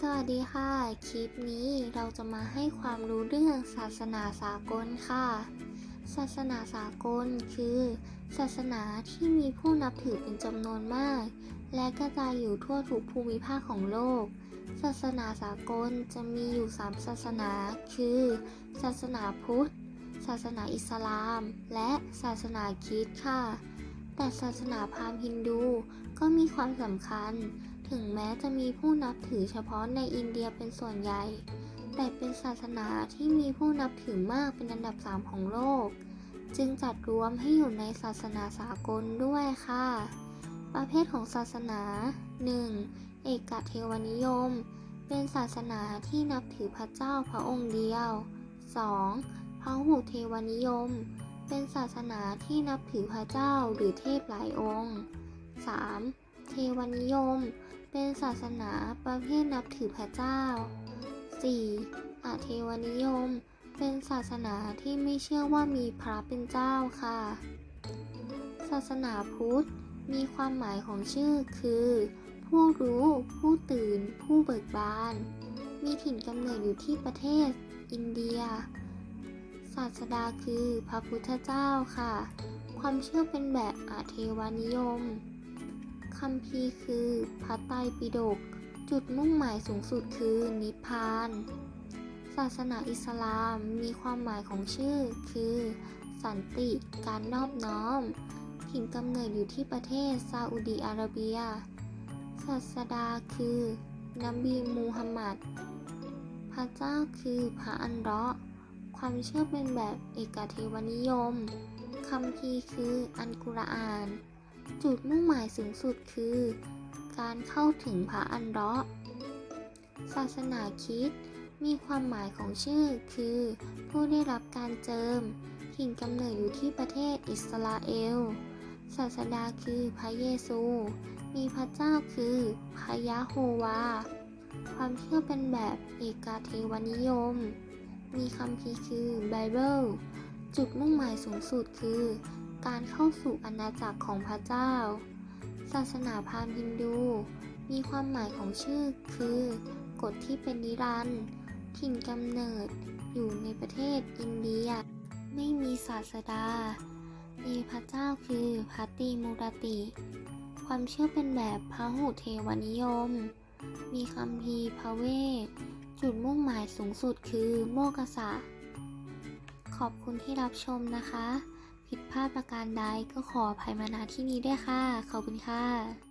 สวัสดีค่ะ คลิปนี้เราจะมาให้ความรู้เรื่องศาสนาสากลค่ะ ศาสนาสากลคือ ศาสนาที่มีผู้นับถือเป็นจำนวนมาก และกระจายอยู่ทั่วทุกภูมิภาคของโลก ศาสนาสากลจะมีอยู่3ศาสนา คือ ศาสนาพุทธ ศาสนาอิสลาม และศาสนาคริสต์ค่ะ แต่ศาสนาพราหมณ์ฮินดูก็มีความสำคัญ ถึงแม้จะมีผู้นับถือเฉพาะในอินเดียเป็นส่วนใหญ่ แต่เป็นศาสนาที่มีผู้นับถือมากเป็นอันดับ 3 ของโลก จึงจัดรวมให้อยู่ในศาสนาสากลด้วยค่ะ ประเภทของศาสนา 1. เอกเทวนิยม เป็นศาสนาที่นับถือพระเจ้าพระองค์เดียว 2. พระหุเทวนิยม เป็นศาสนาที่นับถือพระเจ้าหรือเทพหลายองค์ 3. เทวนิยม เป็นศาสนาประเภทนับถือพระเจ้า 4. อาเทวนิยม เป็นศาสนาที่ไม่เชื่อว่ามีพระเป็นเจ้าค่ะ ศาสนาพุทธมีความหมายของชื่อคือ ผู้รู้ ผู้ตื่น ผู้เบิกบาน มีถิ่นกำเนิดอยู่ที่ประเทศ อินเดีย ศาสดาคือพระพุทธเจ้าค่ะ ความเชื่อเป็นแบบอาเทวานิยม คัมภีร์คือพระไตรปิฎกจุดมุ่งหมายสูงสุดคือนิพพาน ศาสนาอิสลามมีความหมายของชื่อ คือ สันติ การนอบน้อมถิ่นกำเนิดอยู่ที่ประเทศซาอุดีอาระเบีย ศาสดาคือนบีมูฮัมหมัด พระเจ้าคือพระอันเราะห์ความเชื่อเป็นแบบเอกเทวนิยมคัมภีคืออันกุรอาน จุดมุ่งหมายสูงสุดคือ การเข้าถึงพระอันเราะห์ศาสนาคริสต์มีความหมายของชื่อคือ ผู้ได้รับการเจิมถิ่นกำเนิดอยู่ที่ประเทศอิสราเอล ศาสดาคือพระเยซู มีพระเจ้าคือพระยะโฮวา ความเชื่อเป็นแบบเอกาเทวนิยม มีคำพีคือไบเบิล จุดมุ่งหมายสูงสุดคือ การเข้าสู่อาณาจักรของพระเจ้า ศาสนาพราหมณ์ฮินดู มีความหมายของชื่อคือกฎที่เป็นนิรันดร์ถิ่นกำเนิดอยู่ในประเทศอินเดีย ไม่มีศาสดามีพระเจ้าคือพระตีมูรติ ความเชื่อเป็นแบบพระหุเทวนิยม มีคำพีพระเวทจุดมุ่งหมายสูงสุดคือโมกษะ ขอบคุณที่รับชมนะคะ ผิดพลาดประการใดก็ขออภัยมาณที่นี้ด้วยค่ะ ขอบคุณค่ะ